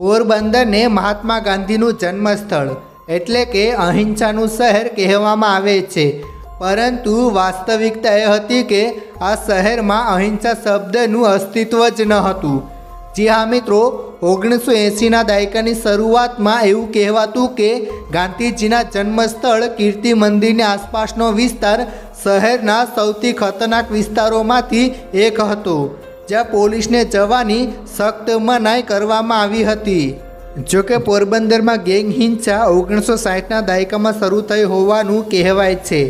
પોરબંદરને મહાત્મા ગાંધીનું જન્મસ્થળ એટલે કે અહિંસાનું શહેર કહેવામાં આવે છે. પરંતુ વાસ્તવિકતા એ હતી કે આ શહેરમાં અહિંસા શબ્દનું અસ્તિત્વ જ ન હતું. જી હા મિત્રો ઓગણીસો એંસીના દાયકાની શરૂઆતમાં એવું કહેવાતું કે ગાંધીજીના જન્મસ્થળ કીર્તિ મંદિરની આસપાસનો વિસ્તાર શહેરના સૌથી ખતરનાક વિસ્તારોમાંથી એક હતો. જ્યાં પોલીસને જવાની સખ્ત મનાઈ કરવામાં આવી હતી. જોકે પોરબંદરમાં ગેંગ હિંસા ઓગણીસો સાઠના દાયકામાં શરૂ થઈ હોવાનું કહેવાય છે.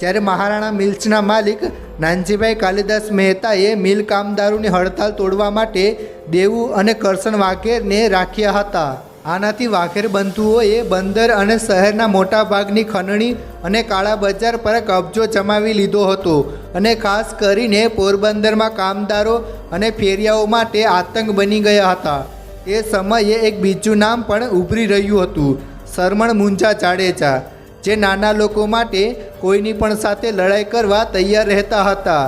જ્યારે મહારાણા મિલ્સના માલિક નાનજીભાઈ કાલિદાસ મહેતાએ મિલ કામદારોની હડતાલ તોડવા માટે દેવું અને કરશન વાઘેરને રાખ્યા હતા. આનાથી વાઘેર બંધુઓએ બંદર અને શહેરના મોટા ભાગની ખંડણી અને કાળા બજાર પર કબજો જમાવી લીધો હતો અને ખાસ કરીને પોરબંદરમાં કામદારો અને ફેરિયાઓ માટે આતંક બની ગયા હતા. એ સમયે એક બીજું નામ પણ ઉભરી રહ્યું હતું, શરમણ મુંજા જાડેજા, જે નાના લોકો માટે કોઈની પણ સાથે લડાઈ કરવા તૈયાર રહેતા હતા.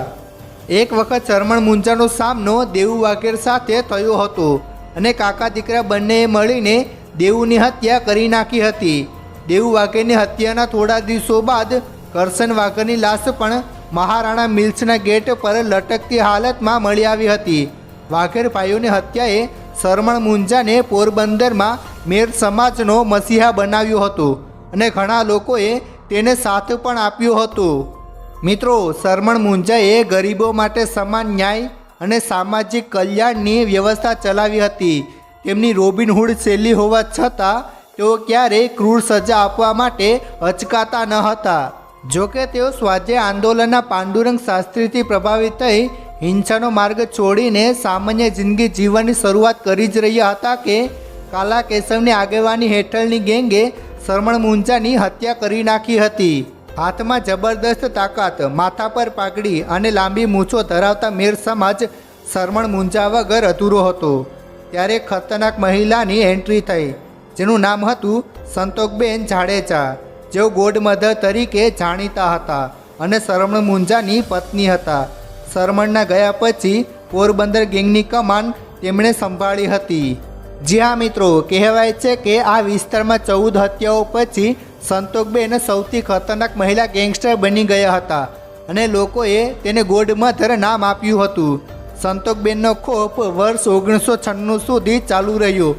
એક વખત શરમણ મુંજાનો સામનો દેવુ વાઘેર સાથે થયો હતો અને કાકા દીકરા બંનેએ મળીને દેવુની હત્યા કરી નાખી હતી. દેવ વાઘેરની હત્યાના થોડા દિવસો બાદ કરશન વાઘરની લાશ પણ મહારાણા મિલ્સના ગેટ પર લટકતી હાલતમાં મળી આવી હતી. વાઘેર ભાઈઓની હત્યાએ શરમણ મુંજાને પોરબંદરમાં મેર સમાજનો મસીહા બનાવ્યો હતો અને ઘણા લોકોએ તેને સાથ પણ આપ્યો હતો. મિત્રો, શરમણ મુંજાએ ગરીબો માટે સમાન ન્યાય અને સામાજિક કલ્યાણની વ્યવસ્થા ચલાવી હતી. તેમની રોબિનહુડ શૈલી હોવા છતાં, તેઓ ક્યારેય ક્રૂર સજા આપવા માટે અચકાતા ન હતા. જોકે તેઓ સ્વાધ્યાય આંદોલનના પાંડુરંગ શાસ્ત્રીથી પ્રભાવિત થઈ હિંસાનો માર્ગ છોડીને સામાન્ય જિંદગી જીવવાની શરૂઆત કરી જ રહ્યા હતા કે કાલા કેશવની આગેવાની હેઠળની ગેંગે શરમણ મુંજાની હત્યા કરી નાખી હતી. હાથમાં જબરદસ્ત તાકાત, માથા પર પાઘડી અને લાંબી મૂછો ધરાવતા મેર સમાજ શરમણ મુંજા વગર અધૂરો હતો. ત્યારે ખતરનાક મહિલાની એન્ટ્રી થઈ, જેનું નામ હતું સંતોકબેન જાડેજા, જેઓ ગોડ મધર તરીકે જાણીતા હતા અને શરમણ મુંજાની પત્ની હતા. શરમણના ગયા પછી પોરબંદર ગેંગની કમાન તેમણે સંભાળી હતી. જી હા મિત્રો, કહેવાય છે કે આ વિસ્તારમાં ચૌદ હત્યાઓ પછી સંતોકબેન સૌથી ખતરનાક મહિલા ગેંગસ્ટર બની ગયા હતા અને લોકોએ તેને ગોડ મધર નામ આપ્યું હતું. સંતોકબેનનો ખોફ વર્ષ ઓગણીસો છન્નું સુધી ચાલુ રહ્યો.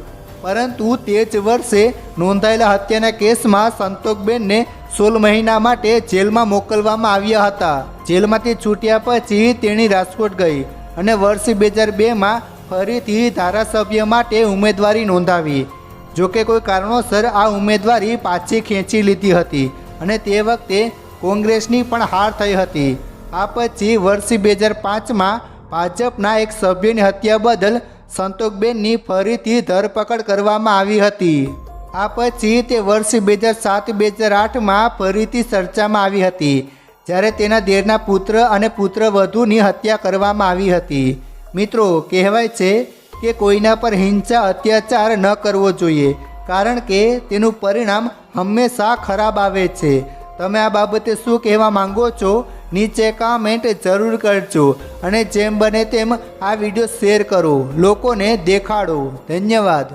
પરંતુ તે જ વર્ષે નોંધાયેલા હત્યાના કેસમાં સંતોકબેનને સોળ મહિના માટે જેલમાં મોકલવામાં આવ્યા હતા. જેલમાંથી છૂટ્યા પછી તેણી રાજકોટ ગઈ અને વર્ષ બે હજાર બેમાં ફરીથી ધારાસભ્ય માટે ઉમેદવારી નોંધાવી. જોકે કોઈ કારણોસર આ ઉમેદવારી પાછી ખેંચી લીધી હતી અને તે વખતે કોંગ્રેસની પણ હાર થઈ હતી. આ પછી વર્ષ બે હજાર પાંચમાં ભાજપના એક સભ્યની હત્યા બદલ સંતોકબેનની ફરીથી ધરપકડ કરવામાં આવી હતી. આ પછી તે વર્ષ બે હજાર સાત બે હજાર આઠમાં ફરીથી ચર્ચામાં આવી હતી, જ્યારે તેના દેરના પુત્ર અને પુત્રવધૂની હત્યા કરવામાં આવી હતી. મિત્રો, કહેવાય છે કે કોઈના પર હિંસા અત્યાચાર ન કરવો જોઈએ, કારણ કે તેનું પરિણામ હંમેશા ખરાબ આવે છે. તમે આ બાબતે શું કહેવા માંગો છો? નીચે કામેન્ટ જરૂર કરજો અને જેમ બને તેમ આ વીડિયો શેર કરો. લોકોને દેખાડો. ધન્યવાદ.